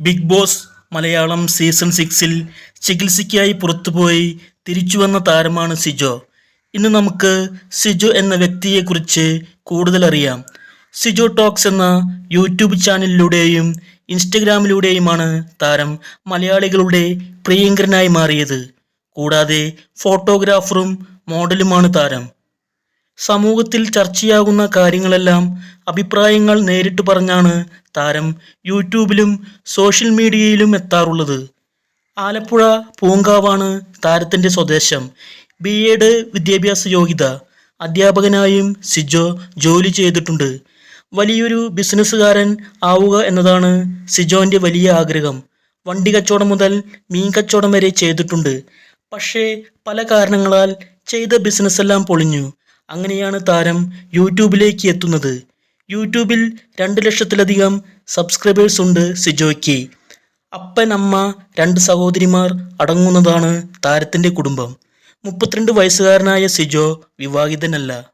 Big boss Malayalam season സിക്സിൽ ചികിത്സയ്ക്കായി പുറത്തുപോയി തിരിച്ചു വന്ന താരമാണ് സിജോ. ഇന്ന് നമുക്ക് സിജോ എന്ന വ്യക്തിയെക്കുറിച്ച് കൂടുതൽ അറിയാം. സിജോ ടോക്സ് എന്ന യൂട്യൂബ് ചാനലിലൂടെയും ഇൻസ്റ്റഗ്രാമിലൂടെയുമാണ് താരം മലയാളികളുടെ പ്രിയങ്കരനായി മാറിയത്. കൂടാതെ ഫോട്ടോഗ്രാഫറും മോഡലുമാണ് താരം. സമൂഹത്തിൽ ചർച്ചയാകുന്ന കാര്യങ്ങളെല്ലാം അഭിപ്രായങ്ങൾ നേരിട്ട് പറഞ്ഞാണ് താരം യൂട്യൂബിലും സോഷ്യൽ മീഡിയയിലും എത്താറുള്ളത്. ആലപ്പുഴ പൂങ്കാവാണ് താരത്തിന്റെ സ്വദേശം. ബി എഡ് വിദ്യാഭ്യാസ യോഗ്യത. അധ്യാപകനായും സിജോ ജോലി ചെയ്തിട്ടുണ്ട്. വലിയൊരു ബിസിനസ്സുകാരൻ ആവുക എന്നതാണ് സിജോന്റെ വലിയ ആഗ്രഹം. വണ്ടി കച്ചവടം മുതൽ മീൻ കച്ചവടം വരെ ചെയ്തിട്ടുണ്ട്. പക്ഷേ പല കാരണങ്ങളാൽ ചെയ്ത ബിസിനസ്സെല്ലാം പൊളിഞ്ഞു. അങ്ങനെയാണ് താരം യൂട്യൂബിലേക്ക് എത്തുന്നത്. യൂട്യൂബിൽ രണ്ട് ലക്ഷത്തിലധികം സബ്സ്ക്രൈബേഴ്സ് ഉണ്ട് സിജോയ്ക്ക്. അപ്പൻ അമ്മ രണ്ട് സഹോദരിമാർ അടങ്ങുന്നതാണ് താരത്തിന്റെ കുടുംബം. മുപ്പത്തിരണ്ട് വയസ്സുകാരനായ സിജോ വിവാഹിതനല്ല.